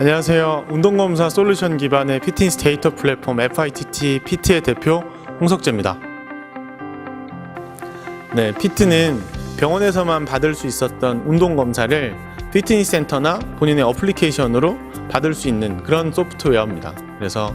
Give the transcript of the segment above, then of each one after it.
안녕하세요. 운동검사 솔루션 기반의 피트니스 데이터 플랫폼 FITT 피트의 대표 홍석재입니다. 네, 피트는 병원에서만 받을 수 있었던 운동검사를 피트니스 센터나 본인의 어플리케이션으로 받을 수 있는 그런 소프트웨어입니다. 그래서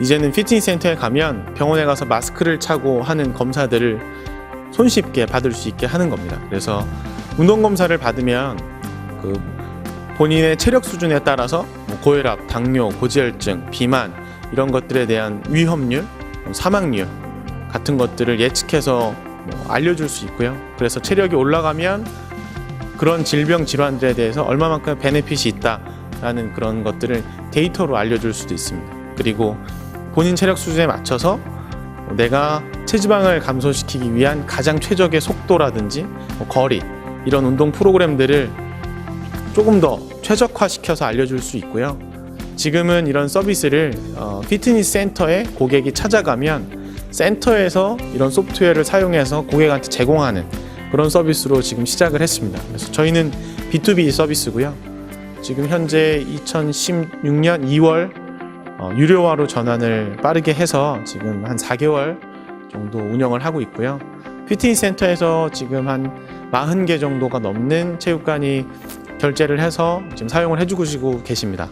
이제는 피트니스 센터에 가면 병원에 가서 마스크를 차고 하는 검사들을 손쉽게 받을 수 있게 하는 겁니다. 그래서 운동 검사를 받으면 그 본인의 체력 수준에 따라서 뭐 고혈압, 당뇨, 고지혈증, 비만 이런 것들에 대한 위험률, 뭐 사망률 같은 것들을 예측해서 뭐 알려줄 수 있고요. 그래서 체력이 올라가면 그런 질병 질환들에 대해서 얼마만큼 베네핏이 있다라는 그런 것들을 데이터로 알려줄 수도 있습니다. 그리고 본인 체력 수준에 맞춰서 내가 체지방을 감소시키기 위한 가장 최적의 속도라든지 뭐 거리 이런 운동 프로그램들을 조금 더 최적화시켜서 알려줄 수 있고요. 지금은 이런 서비스를 어, 피트니스 센터에 고객이 찾아가면 센터에서 이런 소프트웨어를 사용해서 고객한테 제공하는 그런 서비스로 지금 시작을 했습니다. 그래서 저희는 B2B 서비스고요. 지금 현재 2016년 2월 어, 유료화로 전환을 빠르게 해서 지금 한 4개월 정도 운영을 하고 있고요. 피트니스 센터에서 지금 한 40개 정도가 넘는 체육관이 결제를 해서 지금 사용을 해주고 계십니다.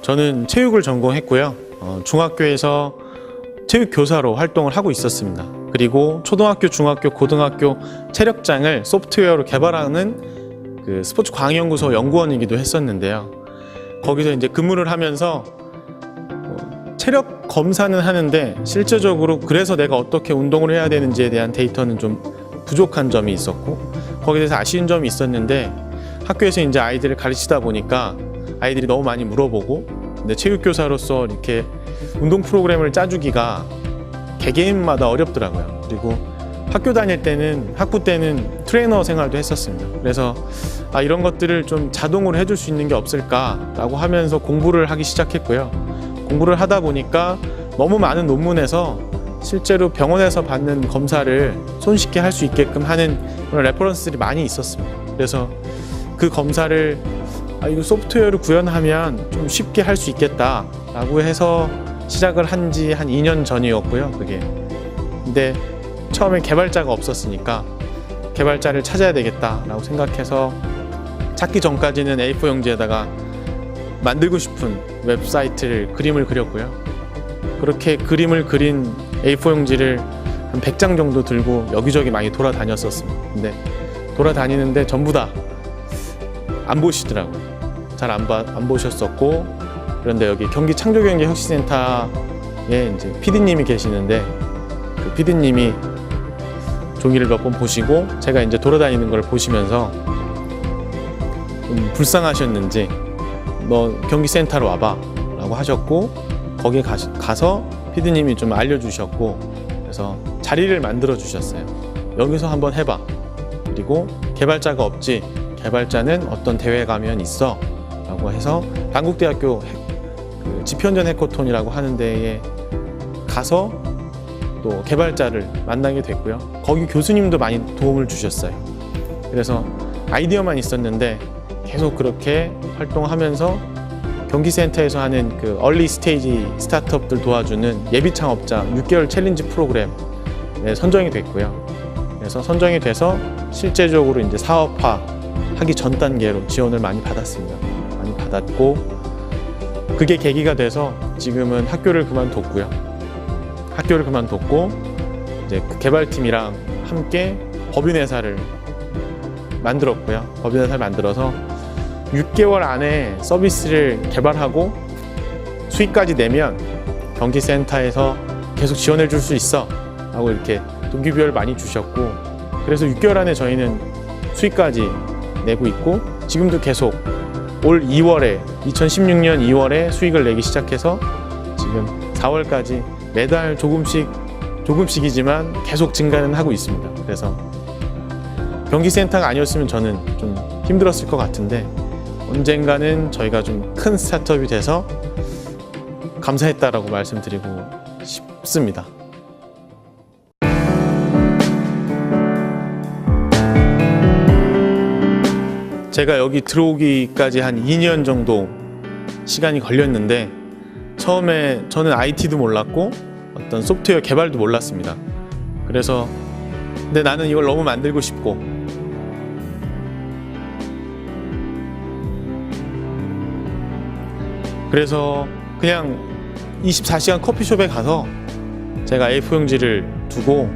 저는 체육을 전공했고요. 어, 중학교에서 체육 교사로 활동을 하고 있었습니다. 그리고 초등학교, 중학교, 고등학교 체력장을 소프트웨어로 개발하는 그 스포츠 광연구소 연구원이기도 했었는데요. 거기서 이제 근무를 하면서 어, 체력 검사는 하는데 실제적으로 그래서 내가 어떻게 운동을 해야 되는지에 대한 데이터는 좀 부족한 점이 있었고 거기에 대해서 아쉬운 점이 있었는데 학교에서 이제 아이들을 가르치다 보니까 아이들이 너무 많이 물어보고 근데 체육교사로서 이렇게 운동 프로그램을 짜주기가 개개인마다 어렵더라고요. 그리고 학교 다닐 때는 학부 때는 트레이너 생활도 했었습니다. 그래서 아, 이런 것들을 좀 자동으로 해줄 수 있는 게 없을까라고 하면서 공부를 하기 시작했고요. 공부를 하다 보니까 너무 많은 논문에서 실제로 병원에서 받는 검사를 손쉽게 할 수 있게끔 하는 그런 레퍼런스들이 많이 있었습니다. 그래서 그 검사를 아, 이거 소프트웨어를 구현하면 좀 쉽게 할 수 있겠다라고 해서 시작을 한 지 한 2년 전이었고요. 그게. 근데 처음에 개발자가 없었으니까 개발자를 찾아야 되겠다라고 생각해서 찾기 전까지는 A4 용지에다가 만들고 싶은 웹사이트를 그림을 그렸고요. 그렇게 그림을 그린 A4 용지를 한 100장 정도 들고 여기저기 많이 돌아다녔었습니다. 근데 돌아다니는데 전부 다 안 보시더라고요. 잘안 안 보셨었고 그런데 여기 경기 창조경제 혁신센터에 이제 PD님이 계시는데 그 PD님이 종이를 몇 번 보시고 제가 이제 돌아다니는 걸 보시면서 좀 불쌍하셨는지 너 경기센터로 와봐 라고 하셨고 거기에 가, 가서 피디님이 좀 알려주셨고 그래서 자리를 만들어 주셨어요. 여기서 한번 해봐. 그리고 개발자가 없지. 개발자는 어떤 대회 가면 있어. 라고 해서 단국대학교 그 지편전 해커톤이라고 하는 데에 가서 또 개발자를 만나게 됐고요. 거기 교수님도 많이 도움을 주셨어요. 그래서 아이디어만 있었는데 계속 그렇게 활동하면서 경기센터에서 하는 그 얼리 스테이지 스타트업들 도와주는 예비 창업자 6개월 챌린지 프로그램에 선정이 됐고요. 그래서 선정이 돼서 실제적으로 이제 사업화 하기 전 단계로 지원을 많이 받았습니다. 많이 받았고 그게 계기가 돼서 지금은 학교를 그만뒀고요. 학교를 그만뒀고 이제 그 개발팀이랑 함께 법인회사를 만들었고요. 법인회사를 만들어서 6개월 안에 서비스를 개발하고 수익까지 내면 경기센터에서 계속 지원해 줄 수 있어 라고 이렇게 동기부여를 많이 주셨고 그래서 6개월 안에 저희는 수익까지 내고 있고 지금도 계속 올 2월에 2016년 2월에 수익을 내기 시작해서 지금 4월까지 매달 조금씩 조금씩이지만 계속 증가는 하고 있습니다. 그래서 경기센터가 아니었으면 저는 좀 힘들었을 것 같은데 언젠가는 저희가 좀 큰 스타트업이 돼서 감사했다라고 말씀드리고 싶습니다. 제가 여기 들어오기까지 한 2년 정도 시간이 걸렸는데 처음에 저는 IT도 몰랐고 어떤 소프트웨어 개발도 몰랐습니다. 그래서 근데 나는 이걸 너무 만들고 싶고 그래서 그냥 24시간 커피숍에 가서 제가 A4용지를 두고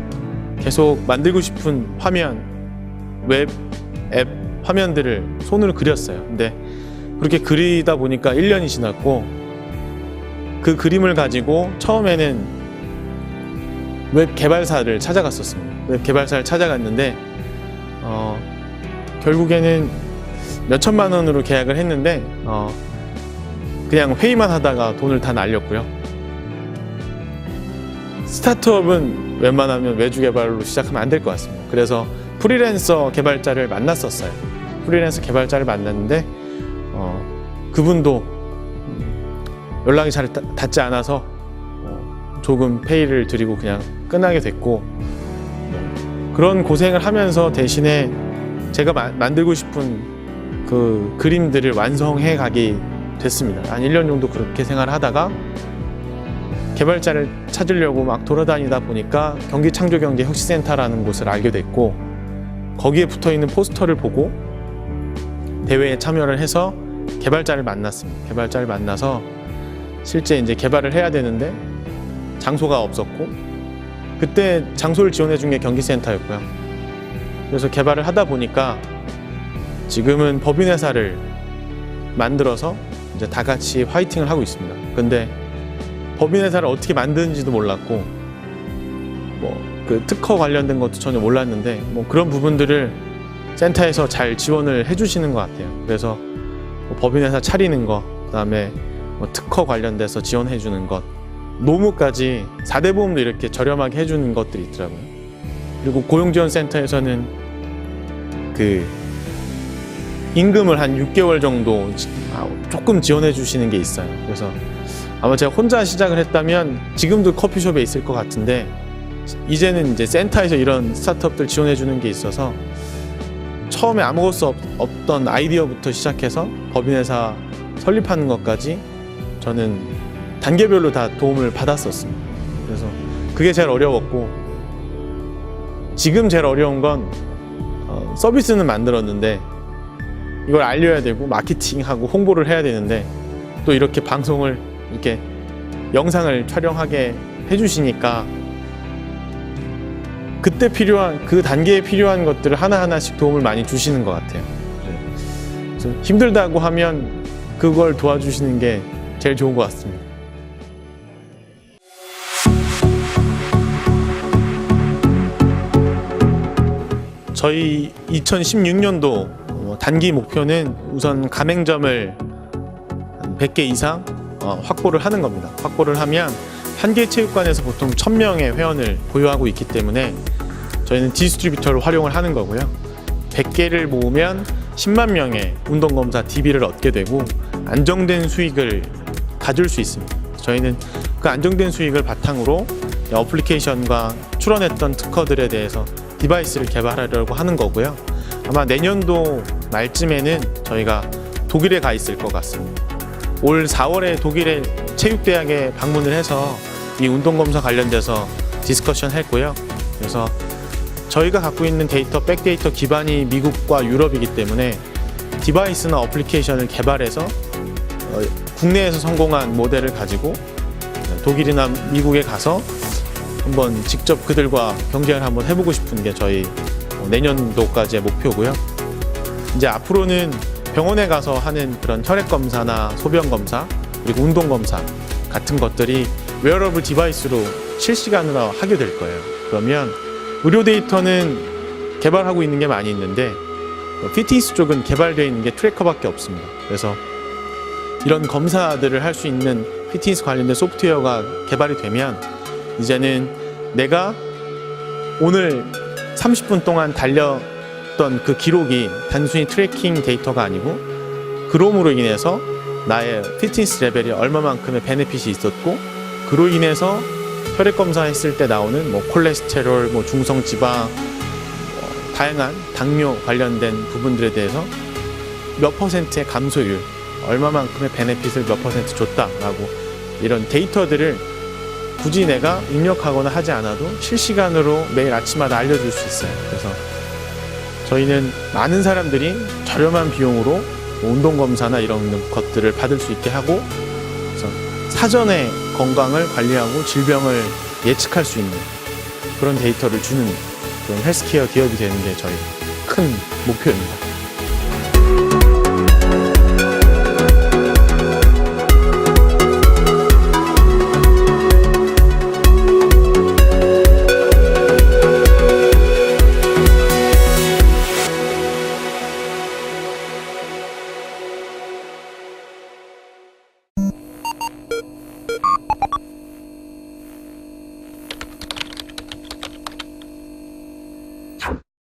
계속 만들고 싶은 화면, 웹, 앱 화면들을 손으로 그렸어요. 근데 그렇게 그리다 보니까 1년이 지났고 그 그림을 가지고 처음에는 웹 개발사를 찾아갔었습니다. 웹 개발사를 찾아갔는데 어, 결국에는 몇 천만 원으로 계약을 했는데 어, 그냥 회의만 하다가 돈을 다 날렸고요. 스타트업은 웬만하면 외주 개발로 시작하면 안 될 것 같습니다. 그래서 프리랜서 개발자를 만났었어요. 프리랜서 개발자를 만났는데 어, 그분도 음, 연락이 잘 닿- 닿지 않아서 어, 조금 페이를 드리고 그냥 끝나게 됐고 뭐 그런 고생을 하면서 대신에 제가 마- 만들고 싶은 그 그림들을 완성해 가기 됐습니다. 한 1년 정도 그렇게 생활을 하다가 개발자를 찾으려고 막 돌아다니다 보니까 경기 창조 경제 혁신센터라는 곳을 알게 됐고 거기에 붙어 있는 포스터를 보고 대회에 참여를 해서 개발자를 만났습니다. 개발자를 만나서 실제 이제 개발을 해야 되는데 장소가 없었고 그때 장소를 지원해 준 게 경기센터였고요. 그래서 개발을 하다 보니까 지금은 법인 회사를 만들어서 이제 다 같이 화이팅을 하고 있습니다. 근데 법인회사를 어떻게 만드는지도 몰랐고 뭐 그 특허 관련된 것도 전혀 몰랐는데 뭐 그런 부분들을 센터에서 잘 지원을 해주시는 것 같아요. 그래서 뭐 법인회사 차리는 거, 그다음에 뭐 특허 관련돼서 지원해주는 것, 노무까지 4대 보험도 이렇게 저렴하게 해주는 것들이 있더라고요. 그리고 고용지원센터에서는 그 임금을 한 6개월 정도 지- 아, 조금 지원해 주시는 게 있어요. 그래서 아마 제가 혼자 시작을 했다면 지금도 커피숍에 있을 것 같은데 이제는 이제 센터에서 이런 스타트업들 지원해 주는 게 있어서 처음에 아무것도 없, 없던 아이디어부터 시작해서 법인회사 설립하는 것까지 저는 단계별로 다 도움을 받았었습니다. 그래서 그게 제일 어려웠고 지금 제일 어려운 건 어, 서비스는 만들었는데 이걸 알려야 되고 마케팅하고 홍보를 해야 되는데 또 이렇게 방송을 이렇게 영상을 촬영하게 해주시니까 그때 필요한 그 단계에 필요한 것들을 하나 하나씩 도움을 많이 주시는 것 같아요. 네. 그래서 힘들다고 하면 그걸 도와주시는 게 제일 좋은 것 같습니다. 저희 2016년도 어, 단기 목표는 우선 가맹점을 한 100개 이상 어, 확보를 하는 겁니다. 확보를 하면 한 개 체육관에서 보통 1000명의 회원을 보유하고 있기 때문에 저희는 디스트리뷰터를 활용을 하는 거고요. 100개를 모으면 10만 명의 운동검사 DB를 얻게 되고 안정된 수익을 가질 수 있습니다. 저희는 그 안정된 수익을 바탕으로 어플리케이션과 출원했던 특허들에 대해서 디바이스를 개발하려고 하는 거고요. 아마 내년도 말쯤에는 저희가 독일에 가 있을 것 같습니다. 올 4월에 독일의 체육대학에 방문을 해서 이 운동검사 관련돼서 디스커션 했고요. 그래서 저희가 갖고 있는 데이터, 백데이터 기반이 미국과 유럽이기 때문에 디바이스나 어플리케이션을 개발해서 어, 국내에서 성공한 모델을 가지고 독일이나 미국에 가서 한번 직접 그들과 경쟁을 한번 해보고 싶은 게 저희 어, 내년도까지의 목표고요. 이제 앞으로는 병원에 가서 하는 그런 혈액 검사나 소변 검사 그리고 운동 검사 같은 것들이 웨어러블 디바이스로 실시간으로 하게 될 거예요. 그러면 의료 데이터는 개발하고 있는 게 많이 있는데 어, 피트니스 쪽은 개발되어 있는 게 트래커밖에 없습니다. 그래서 이런 검사들을 할 수 있는 피트니스 관련된 소프트웨어가 개발이 되면 이제는 내가 오늘 30분 동안 달렸던 그 기록이 단순히 트래킹 데이터가 아니고 그롬으로 인해서 나의 피트니스 레벨이 얼마만큼의 베네핏이 있었고 그로 인해서 혈액 검사했을 때 나오는 뭐 콜레스테롤, 뭐 중성 지방, 뭐 다양한 당뇨 관련된 부분들에 대해서 몇 퍼센트의 감소율, 얼마만큼의 베네핏을 몇 퍼센트 줬다라고 이런 데이터들을 굳이 내가 입력하거나 하지 않아도 실시간으로 매일 아침마다 알려줄 수 있어요. 그래서 저희는 많은 사람들이 저렴한 비용으로 뭐 운동 검사나 이런 것들을 받을 수 있게 하고 사전에 건강을 관리하고 질병을 예측할 수 있는 그런 데이터를 주는 그런 헬스케어 기업이 되는 게 저희 큰 목표입니다.